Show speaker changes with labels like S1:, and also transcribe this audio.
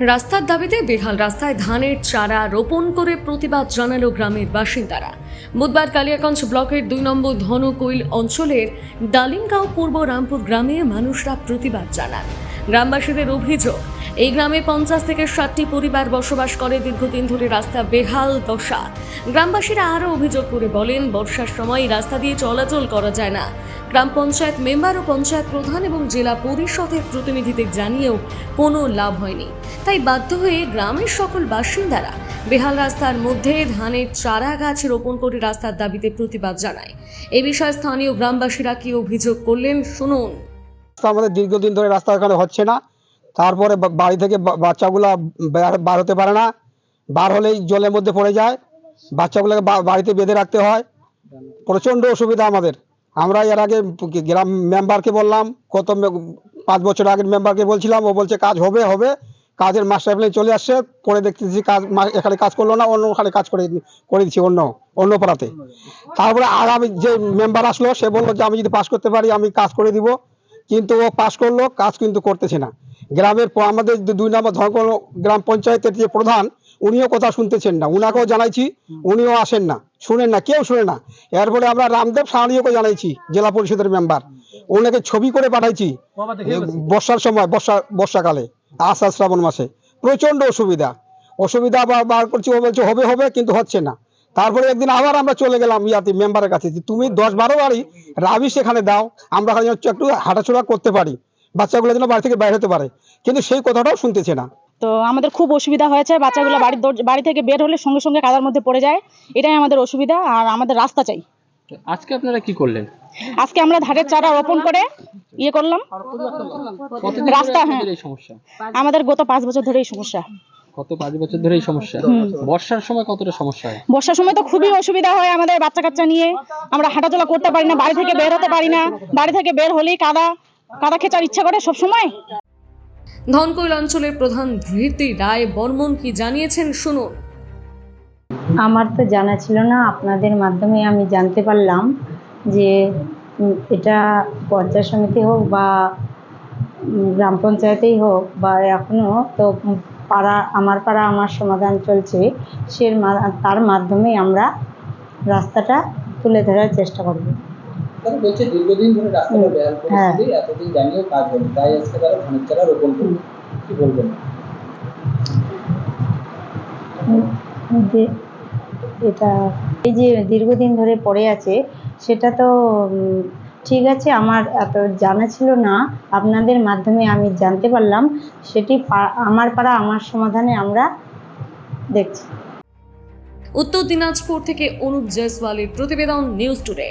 S1: রাস্তার দাবিতে বেহাল রাস্তায় ধানের চারা রোপণ করে প্রতিবাদ জানালো গ্রামের বাসিন্দারা। বুধবার কালিয়াগঞ্জ ব্লকের দুই নম্বর ধনকৈল অঞ্চলের ডালিমগাঁও পূর্ব রামপুর গ্রামে মানুষরা প্রতিবাদ জানান। গ্রামবাসীদের অভিযোগ এই গ্রামে পঞ্চাশ থেকে ষাটটি পরিবার বসবাস করে দীর্ঘদিন ধরে রাস্তা বেহাল দশা। গ্রামবাসীরা আরও অভিযোগ করে বলেন, বর্ষার সময় রাস্তা দিয়ে চলাচল করা যায় না। গ্রাম পঞ্চায়েত মেম্বার ও পঞ্চায়েত প্রধান এবং জেলা পরিষদের প্রতিনিধিদের জানিয়েও কোনো লাভ হয়নি। তাই বাধ্য হয়ে গ্রামের সকল বাসিন্দারা বেহাল রাস্তার মধ্যে ধানের চারা গাছ রোপণ করে রাস্তার দাবিতে প্রতিবাদ জানায়। এ বিষয়ে স্থানীয় গ্রামবাসীরা কি অভিযোগ করলেন, শুনুন।
S2: আমাদের দীর্ঘদিন ধরে রাস্তা এখানে হচ্ছে না। তারপরে বাড়ি থেকে বাচ্চাগুলা বার- হতে পারে না। বার হলেই জলের মধ্যে পড়ে যায়। বাচ্চাগুলোকে বাড়িতে বেঁধে রাখতে হয়। প্রচণ্ড অসুবিধা আমাদের। আমরা এর আগে গ্রাম মেম্বারকে বললাম, কত পাঁচ বছর আগের মেম্বারকে বলছিলাম। ও বলছে, কাজ হবে হবে। কাজের মাস্টার প্ল্যান চলে আসছে। পরে দেখতেছি কাজ এখানে কাজ করল না, অন্য ওখানে কাজ করে করে দিচ্ছি অন্য অন্য পাড়াতে। তারপরে আগামী যে মেম্বার আসলো, সে বলল যে, আমি যদি পাস করতে পারি, আমি কাজ করে দিব। কিন্তু ও পাস করল কাজ কিন্তু করতেছে না। গ্রামের আমাদের যে দুই নম্বর ধর্ম গ্রাম পঞ্চায়েতের যে প্রধান উনিও কথা শুনতেছেন না। উনাকেও জানাইছি উনিও আসেন না শুনেন না কেউ শুনে না। এরপরে আমরা রামদেব সাহানিয়াকে জানাইছি জেলা পরিষদের মেম্বার। ওনাকে ছবি করে পাঠাইছি বর্ষার সময় বর্ষা বর্ষাকালে আষাঢ় শ্রাবণ মাসে। প্রচণ্ড অসুবিধা। অসুবিধা বার করছি ও বলছে হবে হবে কিন্তু হচ্ছে না। তারপরে একদিন আবার আমরা চলে গেলাম ইয়াতে মেম্বারের কাছে তুমি দশ বারো বাড়ি রাবি সেখানে দাও আমরা যেন একটু হাঁটাচলা করতে পারি বাচ্চাগুলো যেন বাড়ি থেকে বাইরে হতে পারে। কিন্তু সেই কথাটাও শুনতেছে না।
S3: তো আমাদের খুব অসুবিধা হয়েছে বাচ্চাগুলো বাড়ির বাড়ি থেকে বের হলে সঙ্গে সঙ্গে কাদার মধ্যে পড়ে যায় এটাই আমাদের অসুবিধা আর আমাদের রাস্তা চাই।
S4: আজকে আপনারা কি করলেন?
S3: আজকে আমরা ধারের চারা রোপণ করে ইয়ে করলাম রাস্তা, হ্যাঁ।
S4: আপনাদের এই সমস্যা?
S3: আমাদের গত পাঁচ বছর ধরে এই সমস্যা।
S4: কত পাঁচ বছর ধরে এই সমস্যা বর্ষার সময় কতটা সমস্যা হয়?
S3: বর্ষার সময় তো খুবই অসুবিধা হয় আমাদের বাচ্চা কাচ্চা নিয়ে। আমরা হাঁটাচলা করতে পারি না বাড়ি থেকে বের হতে পারি না। বাড়ি থেকে বের হলেই কাদা কাদা খেচার ইচ্ছা করে সব সময়
S1: ধনকৈল অঞ্চলের প্রধান ধৃতি রায় বর্মন কি জানিয়েছেন শুনুন।
S5: আমার তো জানা ছিল না আপনাদের মাধ্যমে আমি জানতে পারলাম যে এটা পঞ্চায়েত সমিতি হোক বা গ্রাম পঞ্চায়েতেই হোক বা এখনও তো পাড়া আমার পাড়া আমার সমাধান চলছে সে তার মাধ্যমে আমরা রাস্তাটা তুলে ধরার চেষ্টা করব।
S6: বলছে দীর্ঘদিন ধরে রাস্তাটা বেহাল
S5: হ্যাঁ।
S6: পরিস্থিতি এতদিন জানিয়েও কাজ হয়নি তাই আজকে তারা ধানের চারা রোপণ করবে। কি বলবেন?
S5: যে এটা এই যে দীর্ঘদিন ধরে পড়ে আছে সেটা তো ঠিক আছে, আমার এত জানা ছিল না। আপনাদের মাধ্যমে আমি জানতে পারলাম। সেটি আমার পাড়া, আমার সমাধানে আমরা দেখছি।
S1: উত্তর দিনাজপুর থেকে অনুপ জয়সওয়ালের প্রতিবেদন নিউজ টুডে।